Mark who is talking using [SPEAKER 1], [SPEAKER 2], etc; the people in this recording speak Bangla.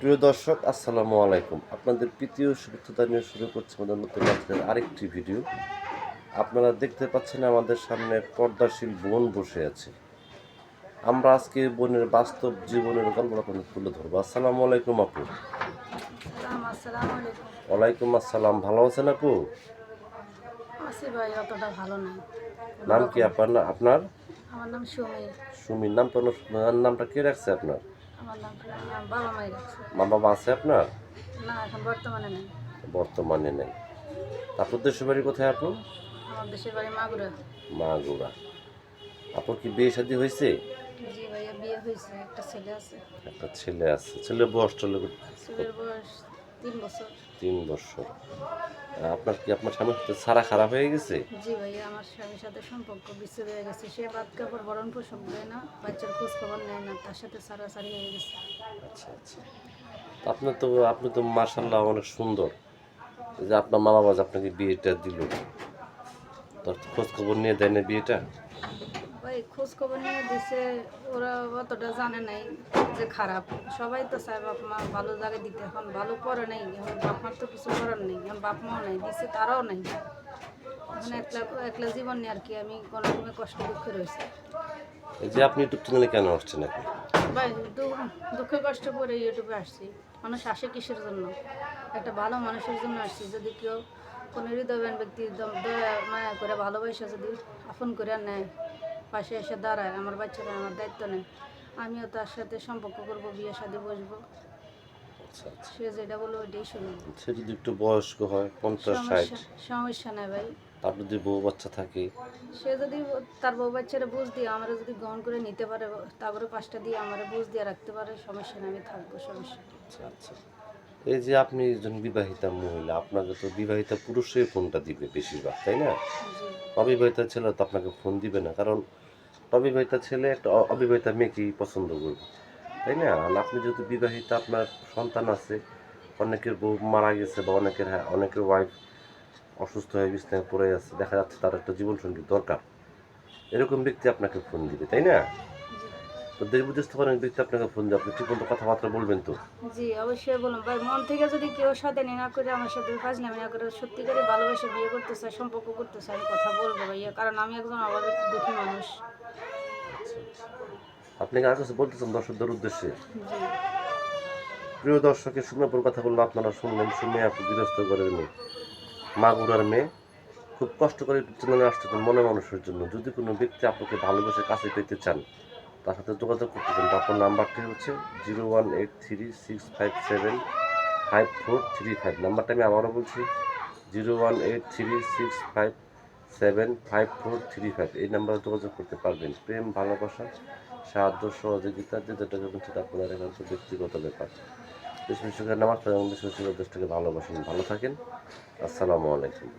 [SPEAKER 1] প্রিয় দর্শক আসসালামু আলাইকুম। আপনাদের তৃতীয় শুভেচ্ছা নিয়ে শুরু করছি আমাদের নতুন আজকের আরেকটি ভিডিও। আপনারা দেখতে পাচ্ছেন আমাদের সামনে পর্দাশীল বোন বসে আছে। আমরা আজকে বোনের বাস্তব জীবনের গল্প আপনাদের তুলে ধরবো। আসসালামু আলাইকুম আপু। ওয়ালাইকুম আসসালাম। ভালো আছেন আপু? নাম কি আপনার? আপনার?
[SPEAKER 2] আমার নাম সুমি
[SPEAKER 1] সুমির। নাম তো নামটা কে রাখছে আপনার?
[SPEAKER 2] আমার নাম বাবা মাই রাখছে
[SPEAKER 1] মা বাবা আছে আপনার?
[SPEAKER 2] না এখন বর্তমানে নেই।
[SPEAKER 1] বর্তমানে নেই। আপনার দেশের বাড়ি কোথায় আপু?
[SPEAKER 2] আমার দেশের বাড়ি মাগুরা।
[SPEAKER 1] মাগুরা। আপুর কি বিয়ে শাদী হয়েছে?
[SPEAKER 2] জি ভাইয়া বিয়ে হয়েছে। একটা ছেলে আছে।
[SPEAKER 1] একটা ছেলে আছে। ছেলের বয়স চলে
[SPEAKER 2] ছেলের বয়স তিন বছর।
[SPEAKER 1] তিন বছর। আপনার কি আপনার স্বামীর সাথে সারা খারাপ হয়ে গেছে?
[SPEAKER 2] জি ভাইয়া আমার স্বামীর সাথে সম্পর্ক বিচ্ছেদ হয়ে গেছে। সে বাদ কাপড় বরণ পোষণ দেয় না বাচ্চার খোঁজ খবর নেয় না তার সাথে সারাসারি হয়ে গেছে।
[SPEAKER 1] আচ্ছা আচ্ছা। তা আপনি তো আপনি তো মার্শাল্লাহ অনেক সুন্দর। যে আপনার মা বাবা যে আপনাকে বিয়েটা দিল। তোর খোঁজ খবর নিয়ে দেয় না বিয়েটা?
[SPEAKER 2] ভাই খোঁজ খবর নিয়ে দিছে ওরা অতটা জানে নাই যে খারাপ। সবাই তো চায় বাপ মা ভালো জায়গায় দিতে এখন ভালো করে নাই এখন বাপ মার তো কিছু করার নেই এখন বাপ মাও নাই দিছে তারাও নাই। এখন একলা একলা জীবন নিয়ে আর কি আমি কোনো রকমের কষ্ট দুঃখে রয়েছে।
[SPEAKER 1] এই যে আপনি ইউটিউব চ্যানেলে কেন আসছেন এখন?
[SPEAKER 2] ভাই দুঃখে কষ্ট করে ইউটিউবে আসছি। মানুষ আসে কিসের জন্য? একটা ভালো মানুষের জন্য আসছি। যদি কেউ কোনো হৃদয়বান ব্যক্তি দয়া মায়া করে ভালোবাসা যদি আপন করে নেয় পাশে এসে দাঁড়ায় আমার বাচ্চারা আমার দায়িত্ব নেয়। আমিও তার সাথে সম্পর্ক করব বিয়ে শাদী বসবো।
[SPEAKER 1] আচ্ছা আচ্ছা।
[SPEAKER 2] সে যেটা বলব ওইটাই শুনব।
[SPEAKER 1] সে যদি একটু বয়স্ক হয় পঞ্চাশ ষাট।
[SPEAKER 2] সমস্যা নেই ভাই।
[SPEAKER 1] তার যদি বউ বাচ্চা থাকে?
[SPEAKER 2] সে যদি তার বউ বাচ্চারা বুঝ দিয়ে আমরা যদি গ্রহণ করে নিতে পারে তারপরে পাঁচটা দিয়ে আমার বুঝ দিয়ে রাখতে পারে সমস্যা নেই আমি থাকব সমস্যা
[SPEAKER 1] আচ্ছা আচ্ছা। এই যে আপনি একজন বিবাহিতা মহিলা আপনাকে তো বিবাহিতা পুরুষই ফোনটা দিবে বেশিরভাগ তাই না? অবিবাহিতা ছেলে তো আপনাকে ফোন দিবে না কারণ অবিবাহিতা ছেলে একটা অবিবাহিতা মেয়েকেই পছন্দ করবে। তাই না? আপনি যেহেতু বিবাহিত, আপনার সন্তান আছে, অনেকের বউ মারা গেছে বা অনেকের হ্যাঁ অনেকের ওয়াইফ অসুস্থ হয়ে বিছনায় পড়ে আছে, দেখা যাচ্ছে তার একটা জীবনসঙ্গী দরকার। এরকম ব্যক্তি আপনাকে ফোন দিবে, তাই না? তো দেশ বুঝতে পারেন ব্যক্তি আপনাকে ফোন দেবে, আপনি ঠিক মতো কথাবার্তা বলবেন তো?
[SPEAKER 2] জি, অবশ্যই বলুন। ভাই, মন থেকে যদি কেউ সাথে না করে আমার সাথে ফাজলামি না করে, সত্যিকারে ভালোবেসে বিয়ে করতে চায়, সম্পর্ক করতে চায় কথা বলব ভাইয়া, কারণ আমি একজন অভাবের দুঃখী মানুষ।
[SPEAKER 1] আপনি আর কিছু বলতেছেন দর্শকদের উদ্দেশ্যে। প্রিয় দর্শকের সুন্দর কথা বলল আপনারা শুনলেন, শুনে আপনি বিরস্ত করেন মেয়ে মাগুরার মেয়ে খুব কষ্ট করে চ্যানেলে আসতে চান মনে মানুষের জন্য। যদি কোনো ব্যক্তি আপনাকে ভালোবেসে কাছে পেতে চান, তার সাথে যোগাযোগ করতে চান আপনার নাম্বারটি হচ্ছে zero one eight three six five seven five four three five. নাম্বারটা আমি আবারও বলছি, zero one eight three six five seven five four three five এই নাম্বারে যোগাযোগ করতে পারবেন। প্রেম, ভালোবাসা, সাহায্য, সহযোগিতা, যে যেটা যখন সেটা আপনার একান্ত ব্যক্তিগত ব্যাপার। দেশ বিশ্বকে নামাজ দেশ দেশটাকে ভালোবাসেন। ভালো থাকেন। আসসালামু আলাইকুম।